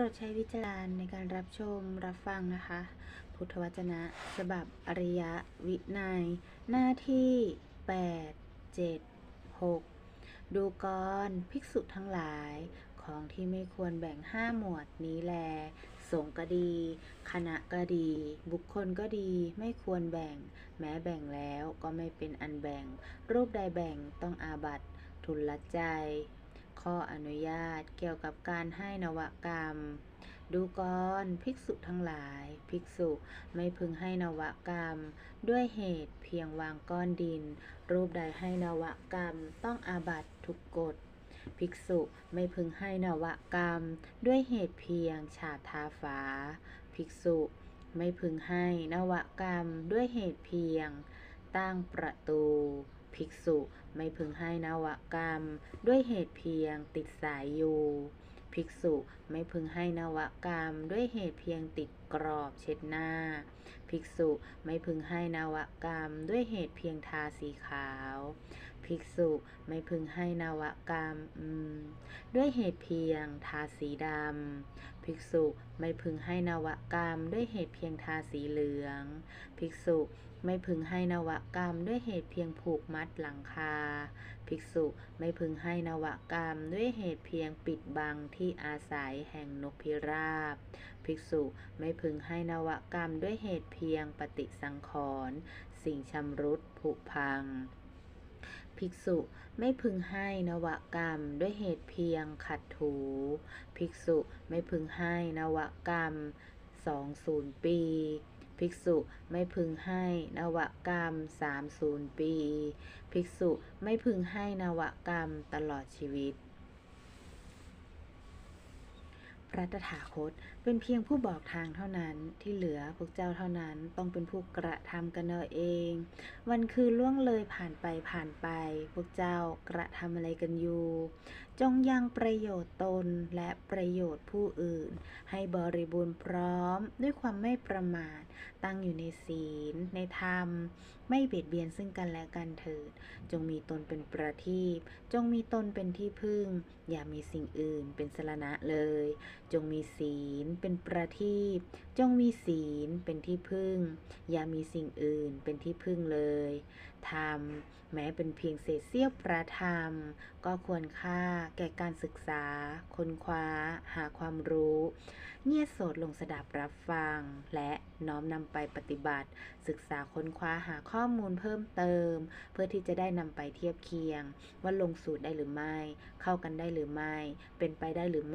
รดใช้วิจารณ์ในการรับชมรับฟังนะคะ พุทธวจนะฉบับอริยวินัย หน้าที่ 8 7 6 ดูกรภิกษุทั้งหลายของที่ไม่ควรแบ่งห้าหมวดนี้แลสงฆ์ก็ดี คณะก็ดี บุคคลก็ดีไม่ควรแบ่ง แม้แบ่งแล้วก็ไม่เป็นอันแบ่ง รูปใดแบ่งต้องอาบัตทุลใจ ข้ออนุญาตเกี่ยวกับการให้นวกรรม ดูกรภิกษุทั้งหลาย ภิกษุไม่พึงให้นวกรรม ด้วยเหตุเพียงวางก้อนดิน รูปใดให้นวกรรมต้องอาบัตทุกกฎภิกษุไม่พึงให้นวกรรม ด้วยเหตุเพียงฉาบทาฝา ภิกษุไม่พึงให้นวกรรมด้วยเหตุเพียง ตั้งประตู ภิกษุไม่พึงให้นวกรรม ด้วยเหตุเพียงติดสายอยู่ ภิกษุไม่พึงให้นวกรรม ด้วยเหตุเพียงติดกรอบเช็ดหน้า ภิกษุไม่พึงให้นวกรรมด้วยเหตุเพียงทาสีขาว ภิกษุไม่พึงให้นวกรรมด้วยเหตุเพียงทาสีดำภิกษุไม่พึงให้นวกรรมด้วยเหตุเพียงทาสีเหลือง ภิกษุไม่พึงให้นวกรรมด้วยเหตุเพียงผูกมัดหลังคา ภิกษุไม่พึงให้นวกรรมด้วยเหตุเพียงปิดบังที่อาศัยแห่งนกพิราบ ภิกษุไม่พึงให้นวกรรมด้วยเหตุเพียงปฏิสังขรณ์สิ่งชำรุดผุพัง ภิกษุไม่พึงให้นวกรรมด้วยเหตุเพียงขัดถู ภิกษุไม่พึงให้นวกรรมสองศูนย์ปี ภิกษุไม่พึงให้นวกรรมสามศูนย์ปี ภิกษุไม่พึงให้นวกรรมตลอดชีวิต พ ระตถาคตเป็นเพียงผู้บอกทางเท่านั้นที่เหลือพวกเจ้าเท่านั้นต้องเป็นผู้กระทำกันเอาเอง วันคืนล่วงเลยผ่านไปผ่านไป พวกเจ้ากระทำอะไรกันอยู่ จงยังประโยชน์ตนและประโยชน์ผู้อื่น ให้บริบูรณ์พร้อมด้วยความไม่ประมาท ตั้งอยู่ในศีล ในธรรม ไม่เบียดเบียนซึ่งกันและกันเถิด จงมีตนเป็นประทีปจงมีตนเป็นที่พึ่ง อย่ามีสิ่งอื่นเป็นสรณะเลยจงมีศีลเป็นประทีปจงมีศีลเป็นที่พึ่ง อย่ามีสิ่งอื่นเป็นที่พึ่งเลยธรรมแม้เป็นเพียงเศษเสี้ยวประธรรม ก็ควรค่าแก่การศึกษา ค้นคว้า หาความรู้ เงียบโสดลงสดับรับฟัง และน้อมนำไปปฏิบัติ ศึกษาค้นคว้าหาข้อมูลเพิ่มเติม เพื่อที่จะได้นำไปเทียบเคียง ว่าลงสูตรได้หรือไม่ เข้ากันได้หรือไม่ เป็นไปได้หรือไม่